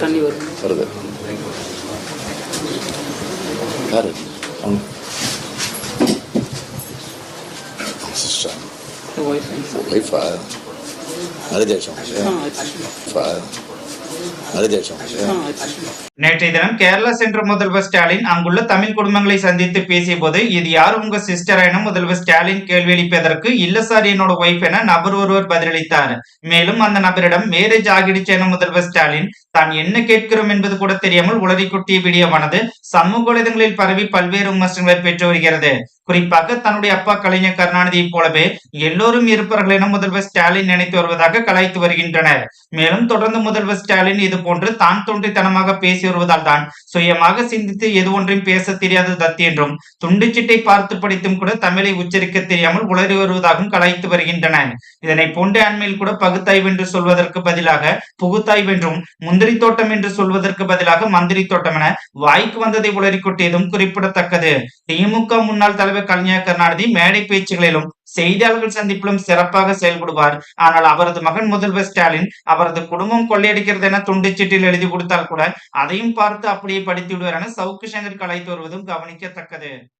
தண்ணி வரும். வருது. யாரு? அவங்க. சிஸ்டர் ஒய்ஃப் ஒய்ஃபா மேரேஜ் ஆயிடுச்சு ஆ? நேற்றைய தினம் கேரளா சென்ற முதல்வர் ஸ்டாலின் அங்குள்ள தமிழ் குடும்பங்களை சந்தித்து பேசிய போது இது யார் உங்க சிஸ்டர் என முதல்வர் ஸ்டாலின் கேள்வி எழுப்பியதற்கு இல்ல சார் என்னோட ஒய்ஃப் என நபர் ஒருவர் பதிலளித்தார். மேலும் அந்த நபரிடம் மேரேஜ் ஆகிடுச்சு என முதல்வர் ஸ்டாலின் தான் என்ன கேட்கிறோம் என்பது கூட தெரியாமல் உளறி குட்டிய வீடியோவானது சமூக வலைதளங்களில் பரவி பல்வேறு விமர்சனங்களை பெற்று வருகிறது. குறிப்பாக தன்னுடைய அப்பா கலைஞர் கருணாநிதியைப் போலவே எல்லோரும் இருப்பார்கள் என முதல்வர் ஸ்டாலின் நினைத்து வருவதாக கலாய்த்து வருகின்றனர். மேலும் தொடர்ந்து முதல்வர் ஸ்டாலின் இது போன்று தான் தோன்றித்தனமாக பேசி வருவதால் தான் சுயமாக சிந்தித்து எது ஒன்றையும் பேச தெரியாத தத்தி என்றும் துண்டுச்சீட்டை பார்த்து படித்தும் கூட தமிழை உச்சரிக்க தெரியாமல் உளறி வருவதாகவும் கலாய்த்து வருகின்றனர். இதனை போன்ற அண்மையில் கூட பகுத்தாய்வு என்று சொல்வதற்கு பதிலாக புகுத்தாய்வு என்றும் முந்திரி தோட்டம் என்று சொல்வதற்கு பதிலாக மந்திரி தோட்டம் என வாய்க்கு வந்ததை உளறிக்கொட்டியதும் குறிப்பிடத்தக்கது. திமுக முன்னாள் தலைவர் கலைஞர் கருணாநிதி மேடை பேச்சுகளிலும் செய்தியாளர்கள் சந்திப்பிலும் சிறப்பாக செயல்படுவார். ஆனால் அவரது மகன் முதல்வர் ஸ்டாலின் அவரது குடும்பம் கொள்ளையடிக்கிறது என துண்டுச்சீட்டில் எழுதி கொடுத்தால் கூட அதையும் பார்த்து அப்படியே படித்து விடுவார் என சவுக்கு சங்கர் கலைத்து வருவதும் கவனிக்கத்தக்கது.